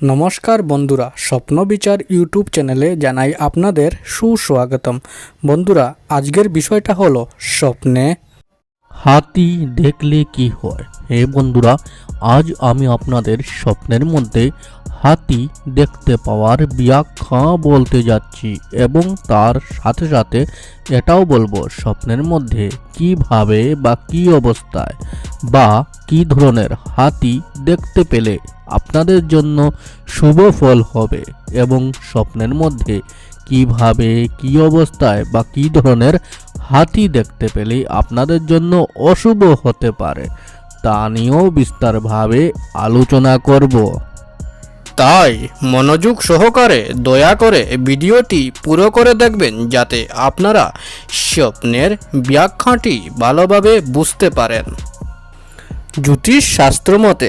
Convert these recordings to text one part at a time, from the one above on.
নমস্কার বন্ধুরা, স্বপ্ন বিচার ইউটিউব চ্যানেলে জানাই আপনাদের সুস্বাগতম। বন্ধুরা, আজকের বিষয়টা হলো স্বপ্নে হাতি দেখলে কি হয়? হে বন্ধুরা, আজ আমি আপনাদের স্বপ্নের মধ্যে হাতি দেখতে পাওয়ার ব্যাখ্যা বলতে যাচ্ছি এবং তার সাথে সাথে এটাও বলব স্বপ্নের মধ্যে কীভাবে বা কি অবস্থায় বা কি ধরনের হাতি দেখতে পেলে আপনাদের জন্য শুভ ফল হবে এবং স্বপ্নের মধ্যে কীভাবে, কি অবস্থায় বা কি ধরনের হাতি দেখতে পেলে আপনাদের জন্য অশুভ হতে পারে, তা নিয়েও বিস্তারভাবে আলোচনা করব। তাই মনোযোগ সহকারে দয়া করে ভিডিওটি পুরো করে দেখবেন যাতে আপনারা স্বপ্নের ব্যাখ্যাটি ভালোভাবে বুঝতে পারেন। জ্যোতিষ শাস্ত্র মতে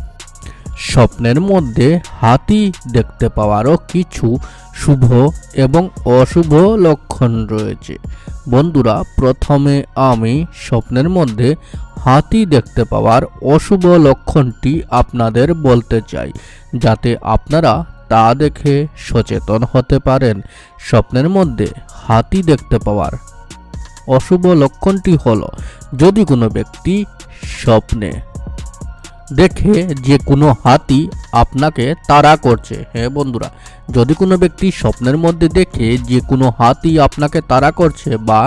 স্বপ্নের মধ্যে হাতি দেখতে পাওয়ারও কিছু শুভ এবং অশুভ লক্ষণ রয়েছে। বন্ধুরা, প্রথমে আমি স্বপ্নের মধ্যে হাতি দেখতে পাওয়ার অশুভ লক্ষণটি আপনাদের বলতে চাই, যাতে আপনারা তা দেখে সচেতন হতে পারেন। স্বপ্নের মধ্যে হাতি দেখতে পাওয়ার অশুভ লক্ষণটি হলো, যদি কোনো ব্যক্তি স্বপ্নে দেখে যে কোনো হাতি আপনাকে তাড়া করছে। হ্যাঁ বন্ধুরা, যদি কোনো ব্যক্তি স্বপ্নের মধ্যে দেখে যে কোনো হাতি আপনাকে তাড়া করছে বা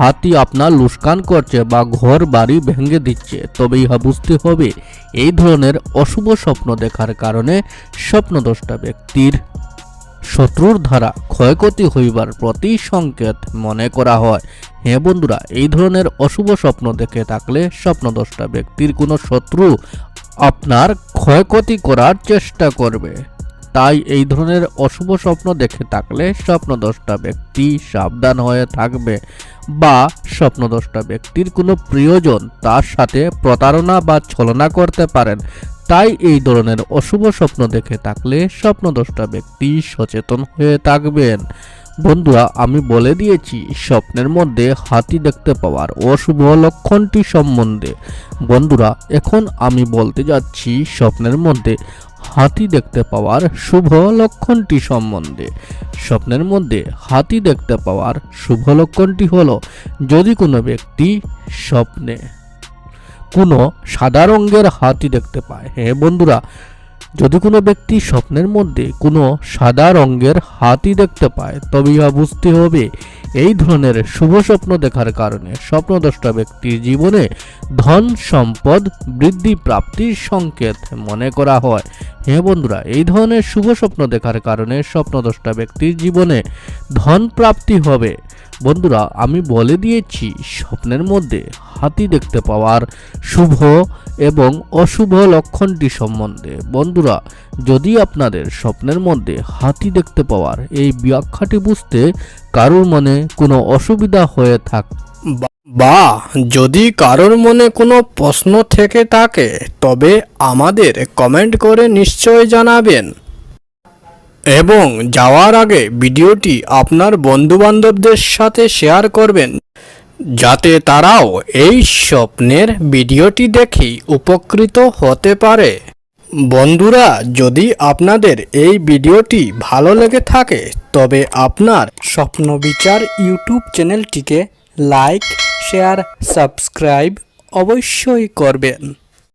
হাতি আপনার লুস্কান করছে বা ঘর বাড়ি ভেঙে দিচ্ছে তবে ইহা বুঝতে হবে এই ধরনের অশুভ স্বপ্ন দেখার কারণে স্বপ্নদোষটা ব্যক্তির শত্রুর দ্বারা ক্ষয়ক্ষতি হইবার প্রতি সংকেত মনে করা হয়। হ্যাঁ বন্ধুরা, এই ধরনের অশুভ স্বপ্ন দেখে থাকলে স্বপ্নদোষটা ব্যক্তির কোনো শত্রু আপনার ক্ষয়ক্ষতি করার চেষ্টা করবে। তাই এই ধরনের অশুভ স্বপ্ন দেখে থাকলে স্বপ্নদোষটা ব্যক্তি সাবধান হয়ে থাকবে বা স্বপ্নদোষটা ব্যক্তির কোনো প্রিয়জন তার সাথে প্রতারণা বা ছলনা করতে পারেন। তাই এই ধরনের অশুভ স্বপ্ন দেখে থাকলে স্বপ্নদোষটা ব্যক্তি সচেতন হয়ে থাকবেন। বন্ধুরা, আমি বলে দিয়েছি, স্বপ্নের মধ্যে হাতি দেখতে পাওয়ার অশুভ লক্ষণটি সম্বন্ধে। বন্ধুরা, এখন আমি বলতে যাচ্ছি, স্বপ্নের মধ্যে হাতি দেখতে পাওয়ার শুভ লক্ষণটি সম্বন্ধে। স্বপ্নের মধ্যে হাতি দেখতে পাওয়ার শুভ লক্ষণটি হলো, যদি কোনো ব্যক্তি স্বপ্নে কোনো সাদা রঙের হাতি দেখতে পায় হ্যাঁ বন্ধুরা যদি কোনো ব্যক্তি স্বপ্নের মধ্যে কোনো সাদা রঙের হাতি দেখতে পায় তবে ইহা বুঝতে হবে। এই ধরনের শুভ স্বপ্ন দেখার কারণে স্বপ্নদ্রষ্টা ব্যক্তির জীবনে ধন সম্পদ বৃদ্ধি প্রাপ্তির সংকেত মনে করা হয়। হ্যাঁ বন্ধুরা, এই ধরনের শুভ স্বপ্ন দেখার কারণে স্বপ্নদ্রষ্টা ব্যক্তির জীবনে ধন প্রাপ্তি হবে। বন্ধুরা, আমি বলে দিয়েছি, স্বপ্নের মধ্যে হাতি দেখতে পাওয়ার শুভ এবং অশুভ লক্ষণটি সম্বন্ধে। বন্ধুরা, যদি আপনাদের স্বপ্নের মধ্যে হাতি দেখতে পাওয়ার এই ব্যাখ্যাটি বুঝতে কারোর মনে কোনো অসুবিধা হয়ে থাক বা- যদি কারোর মনে কোনো প্রশ্ন থেকে থাকে, তবে আমাদের কমেন্ট করে নিশ্চয় জানাবেন। এবং যাওয়ার আগে ভিডিওটি আপনার বন্ধুবান্ধবদের সাথে শেয়ার করবেন। যাতে তারাও এই স্বপ্নের ভিডিওটি দেখে উপকৃত হতে পারে। বন্ধুরা, যদি আপনাদের এই ভিডিওটি ভালো লেগে থাকে, তবে আপনার স্বপ্ন বিচার ইউটিউব চ্যানেলটিকে লাইক, শেয়ার, সাবস্ক্রাইব অবশ্যই করবেন।